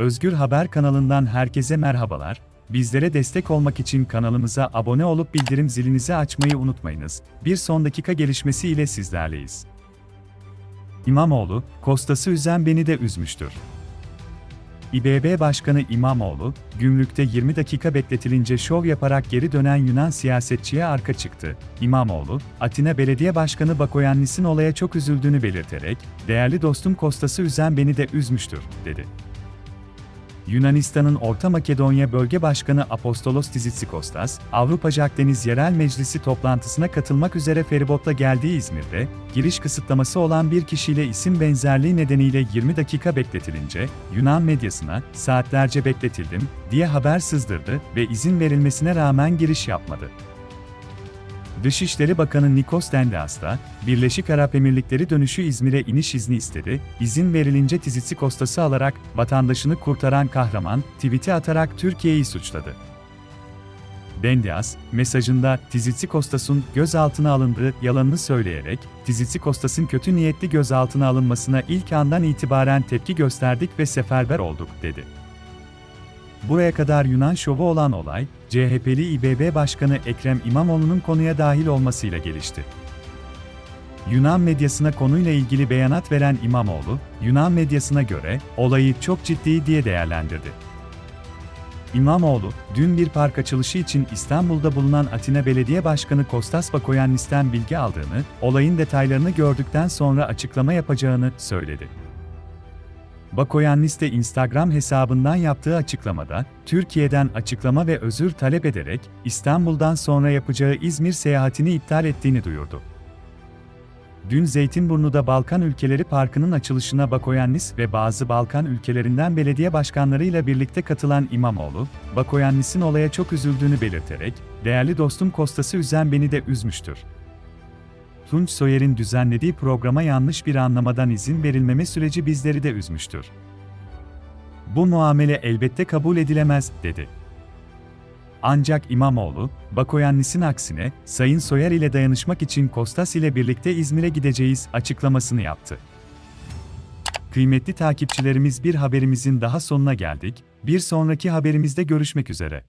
Özgür Haber kanalından herkese merhabalar. Bizlere destek olmak için kanalımıza abone olup bildirim zilinizi açmayı unutmayınız. Bir son dakika gelişmesi ile sizlerleyiz. İmamoğlu, Kostas'ı üzen beni de üzmüştür. İBB Başkanı İmamoğlu, gümrükte 20 dakika bekletilince şov yaparak geri dönen Yunan siyasetçiye arka çıktı. İmamoğlu, Atina Belediye Başkanı Bakoyannis'in olaya çok üzüldüğünü belirterek, "Değerli dostum Kostas'ı üzen beni de üzmüştür." dedi. Yunanistan'ın Orta Makedonya Bölge Başkanı Apostolos Tizitsikostas, Avrupa Akdeniz Yerel Meclisi toplantısına katılmak üzere feribotla geldiği İzmir'de, giriş kısıtlaması olan bir kişiyle isim benzerliği nedeniyle 20 dakika bekletilince, Yunan medyasına, saatlerce bekletildim, diye haber sızdırdı ve izin verilmesine rağmen giriş yapmadı. Dışişleri Bakanı Nikos Dendas da, Birleşik Arap Emirlikleri dönüşü İzmir'e iniş izni istedi, izin verilince Tizitsikostas'ı alarak, vatandaşını kurtaran kahraman, tweet'i atarak Türkiye'yi suçladı. Dendias, mesajında Tizitsikostas'ın gözaltına alındığı yalanını söyleyerek, Tizitsikostas'ın kötü niyetli gözaltına alınmasına ilk andan itibaren tepki gösterdik ve seferber olduk, dedi. Buraya kadar Yunan şovu olan olay, CHP'li İBB Başkanı Ekrem İmamoğlu'nun konuya dahil olmasıyla gelişti. Yunan medyasına konuyla ilgili beyanat veren İmamoğlu, Yunan medyasına göre olayı çok ciddi diye değerlendirdi. İmamoğlu, dün bir park açılışı için İstanbul'da bulunan Atina Belediye Başkanı Kostas Bakoyannis'ten bilgi aldığını, olayın detaylarını gördükten sonra açıklama yapacağını söyledi. Bakoyannis Instagram hesabından yaptığı açıklamada, Türkiye'den açıklama ve özür talep ederek, İstanbul'dan sonra yapacağı İzmir seyahatini iptal ettiğini duyurdu. Dün Zeytinburnu'da Balkan Ülkeleri Parkı'nın açılışına Bakoyannis ve bazı Balkan ülkelerinden belediye başkanlarıyla birlikte katılan İmamoğlu, Bakoyannis'in olaya çok üzüldüğünü belirterek, "Değerli dostum Kostas'ı üzen beni de üzmüştür." Tunç Soyer'in düzenlediği programa yanlış bir anlamadan izin verilmeme süreci bizleri de üzmüştür. Bu muamele elbette kabul edilemez, dedi. Ancak İmamoğlu, Bakoyannis'in aksine, Sayın Soyer ile dayanışmak için Kostas ile birlikte İzmir'e gideceğiz açıklamasını yaptı. Kıymetli takipçilerimiz bir haberimizin daha sonuna geldik, bir sonraki haberimizde görüşmek üzere.